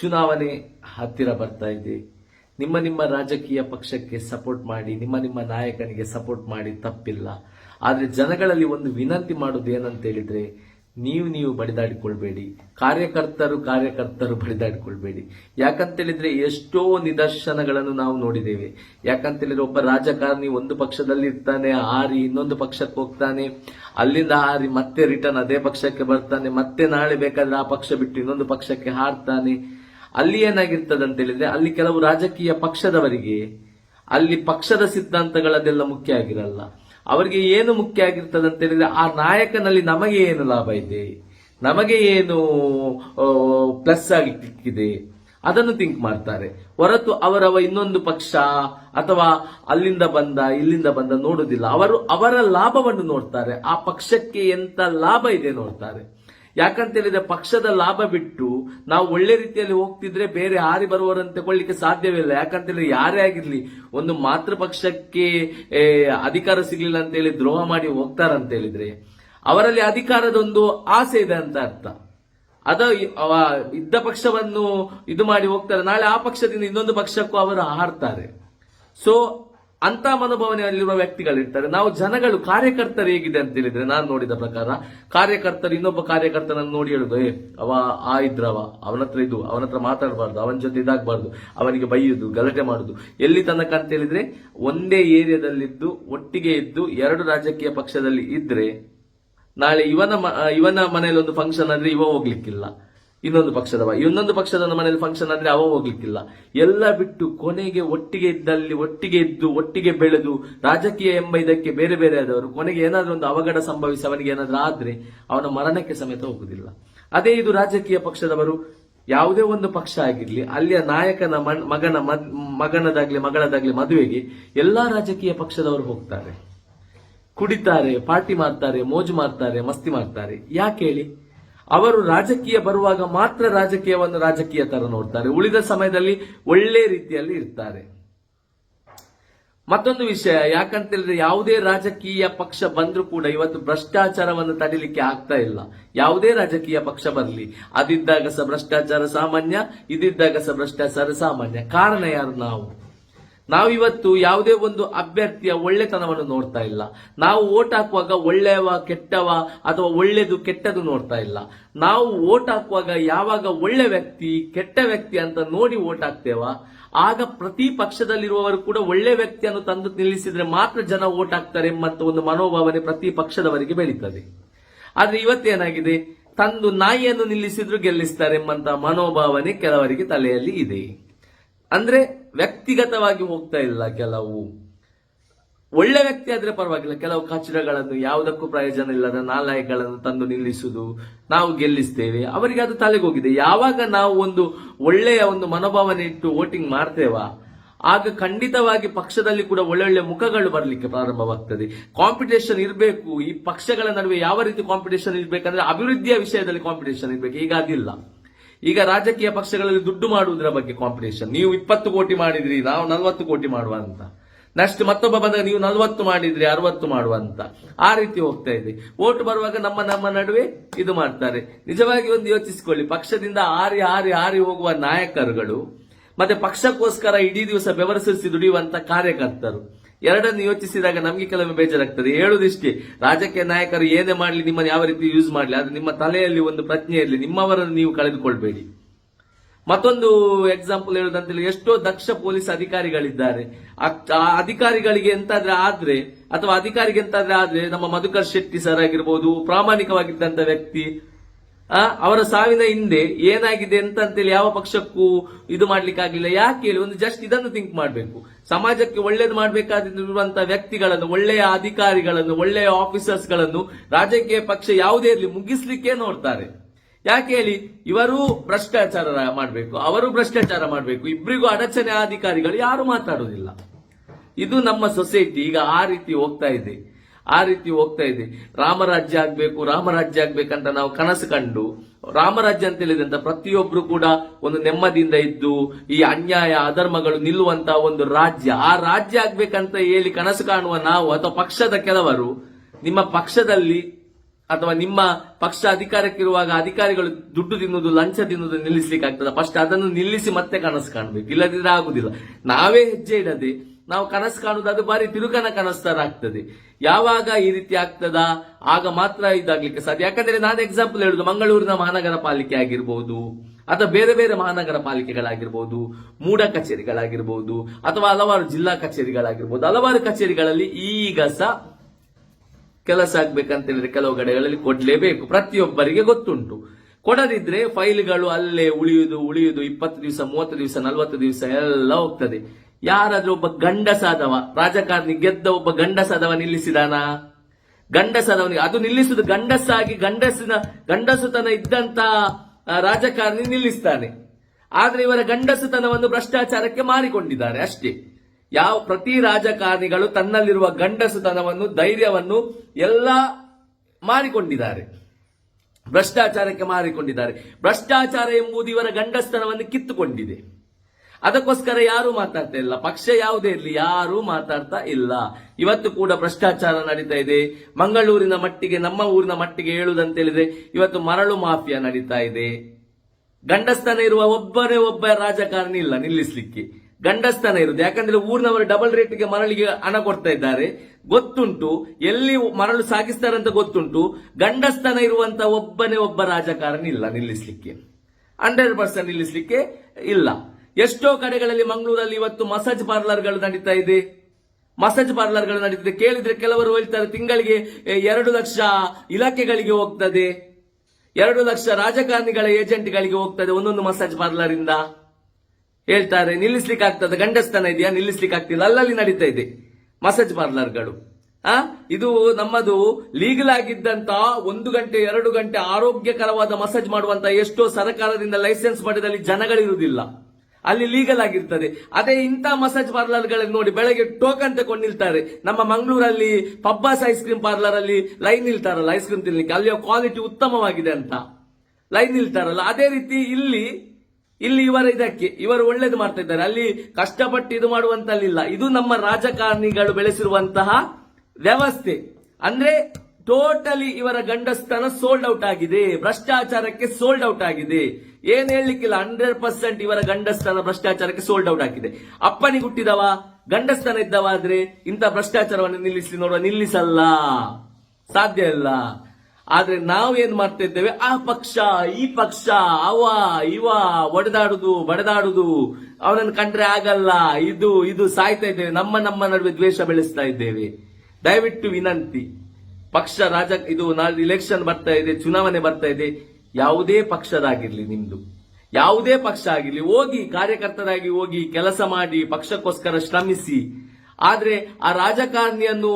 ಚುನಾವಣೆ ಹತ್ತಿರ ಬರ್ತಾ ಇದೆ. ನಿಮ್ಮ ನಿಮ್ಮ ರಾಜಕೀಯ ಪಕ್ಷಕ್ಕೆ ಸಪೋರ್ಟ್ ಮಾಡಿ, ನಿಮ್ಮ ನಿಮ್ಮ ನಾಯಕನಿಗೆ ಸಪೋರ್ಟ್ ಮಾಡಿ ತಪ್ಪಿಲ್ಲ. ಆದರೆ ಜನಗಳಲ್ಲಿ ಒಂದು ವಿನಂತಿ ಮಾಡೋದು ಏನಂತ ಹೇಳಿದ್ರೆ, ನೀವು ನೀವು ಬಡಿದಾಡಿಕೊಳ್ಬೇಡಿ. ಕಾರ್ಯಕರ್ತರು ಕಾರ್ಯಕರ್ತರು ಬಡಿದಾಡಿಕೊಳ್ಬೇಡಿ. ಯಾಕಂತ ಹೇಳಿದ್ರೆ ಎಷ್ಟೋ ನಿದರ್ಶನಗಳನ್ನು ನಾವು ನೋಡಿದ್ದೇವೆ. ಯಾಕಂತ ಹೇಳಿದ್ರೆ ಒಬ್ಬ ರಾಜಕಾರಣಿ ಒಂದು ಪಕ್ಷದಲ್ಲಿ ಇರ್ತಾನೆ, ಹಾರಿ ಇನ್ನೊಂದು ಪಕ್ಷಕ್ಕೆ ಹೋಗ್ತಾನೆ. ಅಲ್ಲಿಂದ ಹಾರಿ ಮತ್ತೆ ರಿಟರ್ನ್ ಅದೇ ಪಕ್ಷಕ್ಕೆ ಬರ್ತಾನೆ, ಮತ್ತೆ ನಾಳೆ ಬೇಕಾದ್ರೆ ಆ ಪಕ್ಷ ಬಿಟ್ಟು ಇನ್ನೊಂದು ಪಕ್ಷಕ್ಕೆ ಹಾರ್ತಾನೆ. ಅಲ್ಲಿ ಏನಾಗಿರ್ತದೆ ಅಂತ ಹೇಳಿದ್ರೆ ಅಲ್ಲಿ ಕೆಲವು ರಾಜಕೀಯ ಪಕ್ಷದವರಿಗೆ ಅಲ್ಲಿ ಪಕ್ಷದ ಸಿದ್ಧಾಂತಗಳದೆಲ್ಲ ಮುಖ್ಯ ಆಗಿರಲ್ಲ. ಅವರಿಗೆ ಏನು ಮುಖ್ಯ ಆಗಿರ್ತದೆ ಅಂತ ಹೇಳಿದ್ರೆ ಆ ನಾಯಕನಲ್ಲಿ ನಮಗೆ ಏನು ಲಾಭ ಇದೆ? ನಮಗೆ ಏನು ಪ್ಲಸ್ ಆಗಿ ಸಿಕ್ಕಿದೆ ಅದನ್ನು ಥಿಂಕ್ ಮಾಡ್ತಾರೆ. ಹೊರತು ಅವರವ ಇನ್ನೊಂದು ಪಕ್ಷ ಅಥವಾ ಅಲ್ಲಿಂದ ಬಂದ, ಇಲ್ಲಿಂದ ಬಂದ ನೋಡುವುದಿಲ್ಲ. ಅವರು ಅವರ ಲಾಭವನ್ನು ನೋಡ್ತಾರೆ. ಆ ಪಕ್ಷಕ್ಕೆ ಎಂತ ಲಾಭ ಇದೆ ನೋಡ್ತಾರೆ. ಯಾಕಂತ ಹೇಳಿದ್ರೆ ಪಕ್ಷದ ಲಾಭ ಬಿಟ್ಟು ನಾವು ಒಳ್ಳೆ ರೀತಿಯಲ್ಲಿ ಹೋಗ್ತಿದ್ರೆ ಬೇರೆ ಹಾರಿ ಬರುವವರನ್ನು ತಗೊಳ್ಳಿಕ್ಕೆ ಸಾಧ್ಯವಿಲ್ಲ ಯಾಕಂತ ಹೇಳಿದ್ರೆ ಯಾರೇ ಆಗಿರ್ಲಿ, ಒಂದು ಮಾತೃ ಪಕ್ಷಕ್ಕೆ ಅಧಿಕಾರ ಸಿಗ್ಲಿಲ್ಲ ಅಂತ ಹೇಳಿ ದ್ರೋಹ ಮಾಡಿ ಹೋಗ್ತಾರಂತ ಹೇಳಿದ್ರೆ ಅವರಲ್ಲಿ ಅಧಿಕಾರದೊಂದು ಆಸೆ ಇದೆ ಅಂತ ಅರ್ಥ. ಅದ ಇದ್ದ ಪಕ್ಷವನ್ನು ಇದು ಮಾಡಿ ಹೋಗ್ತಾರೆ. ನಾಳೆ ಆ ಪಕ್ಷದಿಂದ ಇನ್ನೊಂದು ಪಕ್ಷಕ್ಕೂ ಅವರು ಹಾರ್ತಾರೆ. ಸೊ ಅಂತ ಮನೋಭಾವನೆಯಲ್ಲಿರುವ ವ್ಯಕ್ತಿಗಳಿರ್ತಾರೆ. ನಾವು ಜನಗಳು, ಕಾರ್ಯಕರ್ತರು ಹೇಗಿದೆ ಅಂತ ಹೇಳಿದ್ರೆ, ನಾನು ನೋಡಿದ ಪ್ರಕಾರ, ಕಾರ್ಯಕರ್ತರು, ಇನ್ನೊಬ್ಬ ಕಾರ್ಯಕರ್ತನನ್ನು ನೋಡಿ ಹೇಳುದು, ಏ, ಅವ ಆ ಇದ್ರವ ಅವನತ್ರ ಇದು ಅವನತ್ರ ಮಾತಾಡಬಾರ್ದು, ಅವನ ಜೊತೆ ಇದಾಗಬಾರ್ದು, ಅವನಿಗೆ ಬೈಯುದು, ಗಲಾಟೆ ಮಾಡುದು. ಎಲ್ಲಿ ತನಕ ಅಂತ ಹೇಳಿದ್ರೆ, ಒಂದೇ ಏರಿಯಾದಲ್ಲಿದ್ದು, ಒಟ್ಟಿಗೆ ಇದ್ದು, ಎರಡು ರಾಜಕೀಯ ಪಕ್ಷದಲ್ಲಿ ಇದ್ರೆ, ನಾಳೆ ಇವನ ಇವನ ಮನೆಯಲ್ಲಿ ಒಂದು ಫಂಕ್ಷನ್ ಅಂದ್ರೆ ಇವ ಹೋಗ್ಲಿಕ್ಕಿಲ್ಲ. ಇನ್ನೊಂದು ಪಕ್ಷದವ ಇನ್ನೊಂದು ಪಕ್ಷದ ಮನೆಯಲ್ಲಿ ಫಂಕ್ಷನ್ ಆದ್ರೆ ಅವ ಹೋಗ್ಲಿಕ್ಕಿಲ್ಲ. ಎಲ್ಲ ಬಿಟ್ಟು ಕೊನೆಗೆ ಒಟ್ಟಿಗೆ ಇದ್ದಲ್ಲಿ ಒಟ್ಟಿಗೆ ಇದ್ದು, ಒಟ್ಟಿಗೆ ಬೆಳೆದು, ರಾಜಕೀಯ ಎಂಬ ಇದಕ್ಕೆ ಬೇರೆ ಬೇರೆ ಆದವರು, ಕೊನೆಗೆ ಏನಾದ್ರೂ ಒಂದು ಅವಘಡ ಸಂಭವಿಸಿ ಅವನಿಗೆ ಏನಾದ್ರೂ ಆದ್ರೆ ಅವನ ಮರಣಕ್ಕೆ ಸಮೇತ ಹೋಗುದಿಲ್ಲ. ಅದೇ ಇದು ರಾಜಕೀಯ ಪಕ್ಷದವರು, ಯಾವುದೇ ಒಂದು ಪಕ್ಷ ಆಗಿರ್ಲಿ, ಅಲ್ಲಿಯ ನಾಯಕನ ಮಗನ ಮಗನದಾಗ್ಲಿ, ಮಗಳದಾಗ್ಲಿ ಮದುವೆಗೆ ಎಲ್ಲಾ ರಾಜಕೀಯ ಪಕ್ಷದವರು ಹೋಗ್ತಾರೆ. ಕುಡಿತಾರೆ, ಪಾರ್ಟಿ ಮಾಡ್ತಾರೆ, ಮೋಜು ಮಾಡ್ತಾರೆ, ಮಸ್ತಿ ಮಾಡ್ತಾರೆ. ಯಾಕೆ ಹೇಳಿ? ಅವರು ರಾಜಕೀಯ ಬರುವಾಗ ಮಾತ್ರ ರಾಜಕೀಯವನ್ನು ರಾಜಕೀಯ ತರ ನೋಡ್ತಾರೆ. ಉಳಿದ ಸಮಯದಲ್ಲಿ ಒಳ್ಳೆ ರೀತಿಯಲ್ಲಿ ಇರ್ತಾರೆ. ಮತ್ತೊಂದು ವಿಷಯ ಯಾಕಂತ ಹೇಳಿದ್ರೆ ಯಾವುದೇ ರಾಜಕೀಯ ಪಕ್ಷ ಬಂದ್ರೂ ಕೂಡ ಇವತ್ತು ಭ್ರಷ್ಟಾಚಾರವನ್ನು ತಡಿಲಿಕ್ಕೆ ಆಗ್ತಾ ಇಲ್ಲ. ಯಾವುದೇ ರಾಜಕೀಯ ಪಕ್ಷ ಬರಲಿ. ಅದಿದ್ದಾಗ ಸಹ ಭ್ರಷ್ಟಾಚಾರ ಸಾಮಾನ್ಯ, ಇದಿದ್ದಾಗ ಸಹ ಭ್ರಷ್ಟಾಚಾರ ಸಾಮಾನ್ಯ. ಕಾರಣ ಯಾರು? ನಾವು. ನಾವಿವತ್ತು ಯಾವುದೇ ಒಂದು ಅಭ್ಯರ್ಥಿಯ ಒಳ್ಳೆತನವನ್ನು ನೋಡ್ತಾ ಇಲ್ಲ. ನಾವು ಓಟ್ ಹಾಕುವಾಗ ಒಳ್ಳೆಯವ, ಕೆಟ್ಟವ ಅಥವಾ ಒಳ್ಳೆದು ಕೆಟ್ಟದು ನೋಡ್ತಾ ಇಲ್ಲ. ನಾವು ಓಟ್ ಹಾಕುವಾಗ ಯಾವಾಗ ಒಳ್ಳೆ ವ್ಯಕ್ತಿ, ಕೆಟ್ಟ ವ್ಯಕ್ತಿ ಅಂತ ನೋಡಿ ಓಟ್ ಹಾಕ್ತೇವ? ಆಗ ಪ್ರತಿ ಪಕ್ಷದಲ್ಲಿರುವವರು ಕೂಡ ಒಳ್ಳೆ ವ್ಯಕ್ತಿಯನ್ನು ತಂದು ನಿಲ್ಲಿಸಿದ್ರೆ ಮಾತ್ರ ಜನ ಓಟ್ ಹಾಕ್ತಾರೆ ಮತ್ತು ಒಂದು ಮನೋಭಾವನೆ ಪ್ರತಿ ಪಕ್ಷದವರಿಗೆ ಬೆಳೀತದೆ. ಆದ್ರೆ ಇವತ್ತೇನಾಗಿದೆ ತಂದು ನಾಯಿಯನ್ನು ನಿಲ್ಲಿಸಿದ್ರು ಗೆಲ್ಲಿಸ್ತಾರೆ ಎಂಬಂತ ಮನೋಭಾವನೆ ಕೆಲವರಿಗೆ ತಲೆಯಲ್ಲಿ ಇದೆ. ಅಂದ್ರೆ ವ್ಯಕ್ತಿಗತವಾಗಿ ಹೋಗ್ತಾ ಇಲ್ಲ ಕೆಲವು. ಒಳ್ಳೆ ವ್ಯಕ್ತಿ ಆದ್ರೆ ಪರವಾಗಿಲ್ಲ. ಕೆಲವು ಕಚಡಗಳನ್ನು ಯಾವುದಕ್ಕೂ ಪ್ರಯೋಜನ ಇಲ್ಲದ ನಾಲಾಯಕಗಳನ್ನು ತಂದು ನಿಲ್ಲಿಸುವುದು ನಾವು ಗೆಲ್ಲಿಸ್ತೇವೆ. ಅವರಿಗೆ ಅದು ತಲೆಗೋಗಿದೆ. ಯಾವಾಗ ನಾವು ಒಂದು ಒಳ್ಳೆಯ ಒಂದು ಮನೋಭಾವನೆ ಇಟ್ಟು ವೋಟಿಂಗ್ ಮಾಡ್ತೇವ? ಆಗ ಖಂಡಿತವಾಗಿ ಪಕ್ಷದಲ್ಲಿ ಕೂಡ ಒಳ್ಳೊಳ್ಳೆ ಮುಖಗಳು ಬರಲಿಕ್ಕೆ ಪ್ರಾರಂಭವಾಗ್ತದೆ. ಕಾಂಪಿಟೇಷನ್ ಇರಬೇಕು. ಈ ಪಕ್ಷಗಳ ನಡುವೆ ಯಾವ ರೀತಿ ಕಾಂಪಿಟೇಷನ್ ಇರಬೇಕಂದ್ರೆ ಅಭಿವೃದ್ಧಿಯ ವಿಷಯದಲ್ಲಿ ಕಾಂಪಿಟೇಷನ್ ಇರಬೇಕು. ಈಗ ಅದಿಲ್ಲ. ಈಗ ರಾಜಕೀಯ ಪಕ್ಷಗಳಲ್ಲಿ ದುಡ್ಡು ಮಾಡುವುದರ ಬಗ್ಗೆ ಕಾಂಪಿಟೇಷನ್ ನೀವು ಇಪ್ಪತ್ತು ಕೋಟಿ ಮಾಡಿದ್ರಿ, ನಾವು ನಲವತ್ತು ಕೋಟಿ ಮಾಡುವ ಅಂತ. ನೆಕ್ಸ್ಟ್ ಮತ್ತೊಬ್ಬ ಬಂದಾಗ ನೀವು ನಲವತ್ತು ಮಾಡಿದ್ರಿ, ಅರವತ್ತು ಮಾಡುವ ಅಂತ. ಆ ರೀತಿ ಹೋಗ್ತಾ ಇದೆ. ಓಟ್ ಬರುವಾಗ ನಮ್ಮ ನಮ್ಮ ನಡುವೆ ಇದು ಮಾಡ್ತಾರೆ. ನಿಜವಾಗಿ ಒಂದು ಯೋಚಿಸಿಕೊಳ್ಳಿ. ಪಕ್ಷದಿಂದ ಆರಿ ಆರಿ ಆರಿ ಹೋಗುವ ನಾಯಕರುಗಳು, ಮತ್ತೆ ಪಕ್ಷಕ್ಕೋಸ್ಕರ ಇಡೀ ದಿವಸ ಬೆವರಿಸಿ ದುಡಿಯುವಂತ ಕಾರ್ಯಕರ್ತರು ಎರಡನ್ನು ಯೋಚಿಸಿದಾಗ ನಮಗೆ ಕೆಲವೊಮ್ಮೆ ಬೇಜಾರಾಗ್ತದೆ. ಹೇಳುದಿಷ್ಟೇ ರಾಜಕೀಯ ನಾಯಕರು ಏನೇ ಮಾಡ್ಲಿ, ನಿಮ್ಮನ್ನು ಯಾವ ರೀತಿ ಯೂಸ್ ಮಾಡ್ಲಿ ಅದು ನಿಮ್ಮ ತಲೆಯಲ್ಲಿ ಒಂದು ಪ್ರಜ್ಞೆ ಇರಲಿ, ನಿಮ್ಮವರನ್ನು ನೀವು ಕಳೆದುಕೊಳ್ಬೇಡಿ. ಮತ್ತೊಂದು ಎಕ್ಸಾಂಪಲ್ ಹೇಳುದಂತೇಳಿ ಎಷ್ಟೋ ದಕ್ಷ ಪೊಲೀಸ್ ಅಧಿಕಾರಿಗಳಿದ್ದಾರೆ. ಆ- ಅಧಿಕಾರಿಗಳಿಗೆ ಎಂತಾದ್ರೆ ಆದ್ರೆ, ಅಥವಾ ಅಧಿಕಾರಿಗೆ ಎಂತಾದ್ರೆ ಆದ್ರೆ, ನಮ್ಮ ಮಧುಕರ್ ಶೆಟ್ಟಿ ಸರ್ ಆಗಿರ್ಬೋದು, ಪ್ರಾಮಾಣಿಕವಾಗಿದ್ದಂತ ವ್ಯಕ್ತಿ ಅವರ ಸಾವಿನ ಹಿಂದೆ ಏನಾಗಿದೆ ಅಂತ ಅಂತೇಳಿ ಯಾವ ಪಕ್ಷಕ್ಕೂ ಇದು ಮಾಡ್ಲಿಕ್ಕಾಗಿಲ್ಲ ಯಾಕೆ ಹೇಳಿ, ಒಂದು ಜಸ್ಟ್ ಇದನ್ನು ಥಿಂಕ್ ಮಾಡಬೇಕು. ಸಮಾಜಕ್ಕೆ ಒಳ್ಳೇದು ಮಾಡಬೇಕಾದಿರುವಂತಹ ವ್ಯಕ್ತಿಗಳನ್ನು, ಒಳ್ಳೆಯ ಅಧಿಕಾರಿಗಳನ್ನು, ಒಳ್ಳೆಯ ಆಫೀಸರ್ಸ್ಗಳನ್ನು ರಾಜಕೀಯ ಪಕ್ಷ ಯಾವುದೇ ಇರಲಿ ಮುಗಿಸ್ಲಿಕ್ಕೆ ನೋಡ್ತಾರೆ. ಯಾಕೆ ಹೇಳಿ, ಇವರು ಭ್ರಷ್ಟಾಚಾರ ಮಾಡಬೇಕು, ಅವರು ಭ್ರಷ್ಟಾಚಾರ ಮಾಡಬೇಕು ಇಬ್ಬರಿಗೂ ಅಡಚಣೆ ಅಧಿಕಾರಿಗಳು ಯಾರು ಮಾತಾಡೋದಿಲ್ಲ. ಇದು ನಮ್ಮ ಸೊಸೈಟಿ ಈಗ ಆ ರೀತಿ ಹೋಗ್ತಾ ಇದೆ. ಆ ರೀತಿ ಹೋಗ್ತಾ ಇದೆ. ರಾಮರಾಜ್ಯ ಆಗ್ಬೇಕು, ರಾಮರಾಜ್ಯ ಆಗ್ಬೇಕಂತ ನಾವು ಕನಸು ಕಂಡು, ರಾಮರಾಜ್ಯ ಅಂತ ಹೇಳಿದಂತ ಪ್ರತಿಯೊಬ್ರು ಕೂಡ ಒಂದು ನೆಮ್ಮದಿಯಿಂದ ಇದ್ದು, ಈ ಅನ್ಯಾಯ, ಅಧರ್ಮಗಳು ನಿಲ್ಲುವಂತ ಒಂದು ರಾಜ್ಯ. ಆ ರಾಜ್ಯ ಆಗ್ಬೇಕಂತ ಹೇಳಿ ಕನಸು ಕಾಣುವ ನಾವು ಅಥವಾ ಪಕ್ಷದ ಕೆಲವರು, ನಿಮ್ಮ ಪಕ್ಷದಲ್ಲಿ ಅಥವಾ ನಿಮ್ಮ ಪಕ್ಷ ಅಧಿಕಾರಕ್ಕಿರುವಾಗ ಅಧಿಕಾರಿಗಳು ದುಡ್ಡು ತಿನ್ನುವುದು, ಲಂಚ ತಿನ್ನುವುದು ನಿಲ್ಲಿಸ್ಲಿಕ್ಕೆ ಆಗ್ತದೆ. ಫಸ್ಟ್ ಅದನ್ನು ನಿಲ್ಲಿಸಿ ಮತ್ತೆ ಕನಸು ಕಾಣಬೇಕು. ಇಲ್ಲದಿದ್ರೆ ಆಗುದಿಲ್ಲ. ನಾವೇ ಹೆಜ್ಜೆ ಇಡದೆ ನಾವು ಕನಸು ಕಾಣುದು ಅದು ಬಾರಿ ತಿರುಕನ ಕನಸ್ತರ ಆಗ್ತದೆ ಯಾವಾಗ ಈ ರೀತಿ ಆಗ್ತದ? ಆಗ ಮಾತ್ರ ಇದಾಗ್ಲಿಕ್ಕೆ ಸಾಧ್ಯ. ಯಾಕಂದ್ರೆ ನಾನು ಎಕ್ಸಾಂಪಲ್ ಹೇಳುದು, ಮಂಗಳೂರಿನ ಮಹಾನಗರ ಪಾಲಿಕೆ ಆಗಿರ್ಬೋದು, ಅಥವಾ ಬೇರೆ ಬೇರೆ ಮಹಾನಗರ ಪಾಲಿಕೆಗಳಾಗಿರ್ಬೋದು, ಮೂಡ ಕಚೇರಿಗಳಾಗಿರ್ಬೋದು, ಅಥವಾ ಹಲವಾರು ಜಿಲ್ಲಾ ಕಚೇರಿಗಳಾಗಿರ್ಬೋದು. ಹಲವಾರು ಕಚೇರಿಗಳಲ್ಲಿ ಈಗ ಸಹ ಕೆಲಸ ಆಗ್ಬೇಕಂತ ಹೇಳಿದ್ರೆ ಕೆಲವು ಕಡೆಗಳಲ್ಲಿ ಕೊಡ್ಲೇಬೇಕು. ಪ್ರತಿಯೊಬ್ಬರಿಗೆ ಗೊತ್ತುಂಟು. ಕೊಡದಿದ್ರೆ ಫೈಲ್ಗಳು ಅಲ್ಲೇ ಉಳಿಯುದು ಉಳಿಯುದು, ಇಪ್ಪತ್ತು ದಿವಸ, ಮೂವತ್ತು ದಿವಸ, ನಲ್ವತ್ತು ದಿವಸ ಎಲ್ಲ ಹೋಗ್ತದೆ. ಯಾರಾದ್ರೂ ಒಬ್ಬ ಗಂಡಸಾದವ, ರಾಜಕಾರಣಿ ಗೆದ್ದ ಒಬ್ಬ ಗಂಡಸಾದವ ನಿಲ್ಲಿಸಿದಾನ? ಗಂಡಸಾದವನಿಗೆ, ಅದು ನಿಲ್ಲಿಸುದು ಗಂಡಸಾಗಿ ಗಂಡಸಿನ, ಗಂಡಸುತನ ಇದ್ದಂತ ರಾಜಕಾರಣಿ ನಿಲ್ಲಿಸ್ತಾನೆ. ಆದ್ರೆ ಇವರ ಗಂಡಸುತನವನ್ನು ಭ್ರಷ್ಟಾಚಾರಕ್ಕೆ ಮಾರಿಕೊಂಡಿದ್ದಾರೆ ಅಷ್ಟೇ. ಯಾವ ಪ್ರತಿ ರಾಜಕಾರಣಿಗಳು ತನ್ನಲ್ಲಿರುವ ಗಂಡಸುತನವನ್ನು, ಧೈರ್ಯವನ್ನು ಎಲ್ಲ ಮಾರಿಕೊಂಡಿದ್ದಾರೆ. ಭ್ರಷ್ಟಾಚಾರಕ್ಕೆ ಮಾರಿಕೊಂಡಿದ್ದಾರೆ. ಭ್ರಷ್ಟಾಚಾರ ಎಂಬುದು ಇವರ ಗಂಡಸ್ತನವನ್ನು ಕಿತ್ತುಕೊಂಡಿದೆ. ಅದಕ್ಕೋಸ್ಕರ ಯಾರು ಮಾತಾಡ್ತಾ ಇಲ್ಲ. ಪಕ್ಷ ಯಾವುದೇ ಇರಲಿ, ಯಾರು ಮಾತಾಡ್ತಾ ಇಲ್ಲ. ಇವತ್ತು ಕೂಡ ಭ್ರಷ್ಟಾಚಾರ ನಡೀತಾ ಇದೆ. ಮಂಗಳೂರಿನ ಮಟ್ಟಿಗೆ, ನಮ್ಮ ಊರಿನ ಮಟ್ಟಿಗೆ ಹೇಳುದಂತ ಹೇಳಿದ್ರೆ ಇವತ್ತು ಮರಳು ಮಾಫಿಯಾ ನಡೀತಾ ಇದೆ. ಗಂಡಸ್ತನ ಇರುವ ಒಬ್ಬರೇ ಒಬ್ಬ ರಾಜಕಾರಣಿ ಇಲ್ಲ ನಿಲ್ಲಿಸ್ಲಿಕ್ಕೆ. ಗಂಡಸ್ತನ ಇರುದು ಯಾಕಂದ್ರೆ ಊರಿನವರು ಡಬಲ್ ರೇಟ್ಗೆ ಮರಳಿಗೆ ಹಣ ಕೊಡ್ತಾ ಇದ್ದಾರೆ. ಗೊತ್ತುಂಟು. ಎಲ್ಲಿ ಮರಳು ಸಾಗಿಸ್ತಾರೆ ಸಾಗಿಸ್ತಾರಂತ ಗೊತ್ತುಂಟು. ಗಂಡಸ್ಥನ ಇರುವಂತ ಒಬ್ಬನೇ ಒಬ್ಬ ರಾಜಕಾರಣಿ ಇಲ್ಲ ನಿಲ್ಲಿಸ್ಲಿಕ್ಕೆ. ಹಂಡ್ರೆಡ್ ಪರ್ಸೆಂಟ್ ನಿಲ್ಲಿಸ್ಲಿಕ್ಕೆ ಇಲ್ಲ. ಎಷ್ಟೋ ಕಡೆಗಳಲ್ಲಿ ಮಂಗಳೂರಲ್ಲಿ ಇವತ್ತು ಮಸಾಜ್ ಪಾರ್ಲರ್ಗಳು ನಡೀತಾ ಇದೆ. ಮಸಾಜ್ ಪಾರ್ಲರ್ಗಳು ನಡೀತಿದೆ. ಕೇಳಿದ್ರೆ ಕೆಲವರು ಹೇಳ್ತಾರೆ, ತಿಂಗಳಿಗೆ ಎರಡು ಲಕ್ಷ ಇಲಾಖೆಗಳಿಗೆ ಹೋಗ್ತದೆ. ಎರಡು ಲಕ್ಷ ರಾಜಕಾರಣಿಗಳ ಏಜೆಂಟ್ಗಳಿಗೆ ಹೋಗ್ತದೆ ಒಂದೊಂದು ಮಸಾಜ್ ಪಾರ್ಲರ್ ಇಂದ ಹೇಳ್ತಾರೆ ನಿಲ್ಲಿಸ್ಲಿಕ್ಕೆ ಆಗ್ತದೆ ಗಂಡಸ್ಥಾನ ಇದೆಯಾ? ನಿಲ್ಲಿಸ್ಲಿಕ್ಕೆ ಆಗ್ತಿಲ್ಲ ಅಲ್ಲಲ್ಲಿ ನಡೀತಾ ಇದೆ ಮಸಾಜ್ ಪಾರ್ಲರ್ಗಳು. ಆ, ಇದು ನಮ್ಮದು ಲೀಗಲ್ ಆಗಿದ್ದಂತ ಒಂದು ಗಂಟೆ, ಎರಡು ಗಂಟೆ ಆರೋಗ್ಯಕರವಾದ ಮಸಾಜ್ ಮಾಡುವಂತ ಎಷ್ಟೋ ಸರ್ಕಾರದಿಂದ ಲೈಸೆನ್ಸ್ ಪಡೆದಲ್ಲಿ ಜನಗಳಿರುವುದಿಲ್ಲ. ಅಲ್ಲಿ ಲೀಗಲ್ ಆಗಿರ್ತದೆ. ಅದೇ ಇಂಥ ಮಸಾಜ್ ಪಾರ್ಲರ್ಗಳಲ್ಲಿ ನೋಡಿ ಬೆಳಗ್ಗೆ ಟೋಕನ್ ತಗೊಂಡು ನಿಲ್ತಾರೆ. ನಮ್ಮ ಮಂಗಳೂರಲ್ಲಿ ಪಬ್ಬಾಸ್ ಐಸ್ ಕ್ರೀಮ್ ಪಾರ್ಲರ್ ಅಲ್ಲಿ ಲೈನ್ ನಿಲ್ತಾರಲ್ಲ ಐಸ್ ಕ್ರೀಮ್ ತಿನ್ಲಿಕ್ಕೆ. ಅಲ್ಲಿಯ ಕ್ವಾಲಿಟಿ ಉತ್ತಮವಾಗಿದೆ ಅಂತ. ಲೈನ್ ನಿಲ್ತಾರಲ್ಲ. ಅದೇ ರೀತಿ ಇಲ್ಲಿ ಇಲ್ಲಿ ಇವರ ಇದಕ್ಕೆ, ಇವರು ಒಳ್ಳೇದು ಮಾಡ್ತಾ ಇದ್ದಾರೆ. ಅಲ್ಲಿ ಕಷ್ಟಪಟ್ಟು ಇದು ಮಾಡುವಂತಲ್ಲಿಲ್ಲ. ಇದು ನಮ್ಮ ರಾಜಕಾರಣಿಗಳು ಬೆಳೆಸಿರುವಂತಹ ವ್ಯವಸ್ಥೆ. ಅಂದ್ರೆ ಟೋಟಲಿ ಇವರ ಗಂಡಸ್ಥಾನ ಸೋಲ್ಡ್ ಔಟ್ ಆಗಿದೆ. ಭ್ರಷ್ಟಾಚಾರಕ್ಕೆ ಸೋಲ್ಡ್ ಔಟ್ ಆಗಿದೆ. ಏನ್ ಹೇಳಲಿಕ್ಕಿಲ್ಲ ಹಂಡ್ರೆಡ್ ಪರ್ಸೆಂಟ್ ಇವರ ಗಂಡಸ್ಥಾನ ಭ್ರಷ್ಟಾಚಾರಕ್ಕೆ ಸೋಲ್ಡ್ ಔಟ್ ಆಗಿದೆ. ಅಪ್ಪನಿಗೆ ಹುಟ್ಟಿದವ, ಗಂಡಸ್ಥಾನ ಇದ್ದವ ಆದ್ರೆ ಇಂಥ ಭ್ರಷ್ಟಾಚಾರವನ್ನು ನಿಲ್ಲಿಸಿ ನೋಡುವ, ನಿಲ್ಲಿಸಲ್ಲ. ಸಾಧ್ಯ ಇಲ್ಲ. ಆದ್ರೆ ನಾವು ಏನ್ ಮಾಡ್ತಾ ಇದ್ದೇವೆ? ಆ ಪಕ್ಷ, ಈ ಪಕ್ಷ, ಅವ, ಇವ, ಒಡೆದಾಡುದು, ಬಡದಾಡುದು. ಅವನನ್ನು ಕಂಡ್ರೆ ಆಗಲ್ಲ. ಇದು ಇದು ಸಾಯ್ತಾ ಇದ್ದೇವೆ. ನಮ್ಮ ನಮ್ಮ ನಡುವೆ ದ್ವೇಷ ಬೆಳೆಸ್ತಾ ಇದ್ದೇವೆ. ದಯವಿಟ್ಟು ವಿನಂತಿ. ಪಕ್ಷ ರಾಜ, ಇದು ನಾಳೆ ಇಲೆಕ್ಷನ್ ಬರ್ತಾ ಇದೆ, ಚುನಾವಣೆ ಬರ್ತಾ ಇದೆ. ಯಾವುದೇ ಪಕ್ಷದಾಗಿರ್ಲಿ ನಿಮ್ದು. ಯಾವುದೇ ಪಕ್ಷ ಆಗಿರ್ಲಿ, ಹೋಗಿ ಕಾರ್ಯಕರ್ತರಾಗಿ ಹೋಗಿ ಕೆಲಸ ಮಾಡಿ ಪಕ್ಷಕ್ಕೋಸ್ಕರ ಶ್ರಮಿಸಿ. ಆದ್ರೆ ಆ ರಾಜಕಾರಣಿಯನ್ನು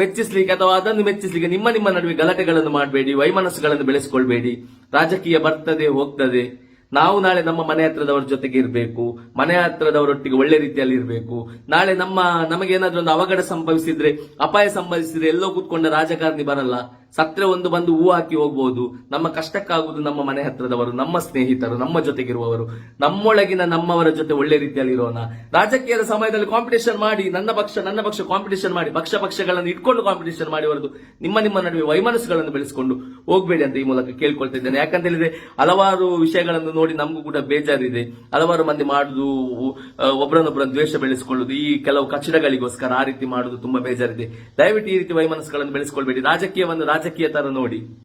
ಮೆಚ್ಚಿಸ್ಲಿಕ್ಕೆ ಅಥವಾ ಅದನ್ನು ಮೆಚ್ಚಿಸ್ಲಿಕ್ಕೆ ನಿಮ್ಮ ನಿಮ್ಮ ನಡುವೆ ಗಲಾಟೆಗಳನ್ನು ಮಾಡಬೇಡಿ, ವೈಮನಸ್ಸುಗಳನ್ನು ಬೆಳೆಸ್ಕೊಳ್ಬೇಡಿ. ರಾಜಕೀಯ ಬರ್ತದೆ, ಹೋಗ್ತದೆ. ನಾವು ನಾಳೆ ನಮ್ಮ ಮನೆ ಹತ್ರದವರ ಜೊತೆಗೆ ಇರಬೇಕು, ಮನೆ ಹತ್ರದವರೊಟ್ಟಿಗೆ ಒಳ್ಳೆ ರೀತಿಯಲ್ಲಿ ಇರಬೇಕು. ನಾಳೆ ನಮ್ಮ ನಮಗೆ ಏನಾದ್ರೂ ಒಂದು ಅವಘಡ ಸಂಭವಿಸಿದ್ರೆ, ಅಪಾಯ ಸಂಭವಿಸಿದ್ರೆ ಎಲ್ಲೋ ಕೂತ್ಕೊಂಡ ರಾಜಕಾರಣಿ ಬರಲ್ಲ. ಸತ್ರೆ ಒಂದು ಬಂದು ಹೂ ಹಾಕಿ ಹೋಗ್ಬೋದು. ನಮ್ಮ ಕಷ್ಟಕ್ಕಾಗುವುದು ನಮ್ಮ ಮನೆ ಹತ್ರದವರು, ನಮ್ಮ ಸ್ನೇಹಿತರು, ನಮ್ಮ ಜೊತೆಗಿರುವವರು. ನಮ್ಮೊಳಗಿನ ನಮ್ಮವರ ಜೊತೆ ಒಳ್ಳೆ ರೀತಿಯಲ್ಲಿ ಇರೋಣ. ರಾಜಕೀಯದ ಸಮಯದಲ್ಲಿ ಕಾಂಪಿಟೇಷನ್ ಮಾಡಿ, ನನ್ನ ಪಕ್ಷ ನನ್ನ ಪಕ್ಷ ಕಾಂಪಿಟೇಷನ್ ಮಾಡಿ, ಪಕ್ಷ ಪಕ್ಷಗಳನ್ನು ಇಟ್ಕೊಂಡು ಕಾಂಪಿಟೇಷನ್ ಮಾಡಿ ಹೊರತು ನಿಮ್ಮ ನಿಮ್ಮ ನಡುವೆ ವೈಮನಸ್ಸುಗಳನ್ನು ಬೆಳೆಸಿಕೊಂಡು ಹೋಗ್ಬೇಡಿ ಅಂತ ಈ ಮೂಲಕ ಕೇಳ್ಕೊಳ್ತಾ ಇದ್ದೇನೆ. ಯಾಕಂತ ಹೇಳಿದ್ರೆ ಹಲವಾರು ವಿಷಯಗಳನ್ನು ನೋಡಿ ನಮಗೂ ಕೂಡ ಬೇಜಾರಿದೆ. ಹಲವಾರು ಮಂದಿ ಮಾಡುದು ಒಬ್ಬರನ್ನೊಬ್ಬರನ್ನು ದ್ವೇಷ ಬೆಳೆಸಿಕೊಳ್ಳುದು, ಈ ಕೆಲವು ಕಚಡಗಳಿಗೋಸ್ಕರ ಆ ರೀತಿ ಮಾಡುದು ತುಂಬಾ ಬೇಜಾರಿದೆ. ದಯವಿಟ್ಟು ಈ ರೀತಿ ವೈಮನಸ್ಸುಗಳನ್ನು ಬೆಳೆಸಿಕೊಳ್ಬೇಡಿ. ರಾಜಕೀಯವನ್ನು ರಾಜಕೀಯ ತರ ನೋಡಿ.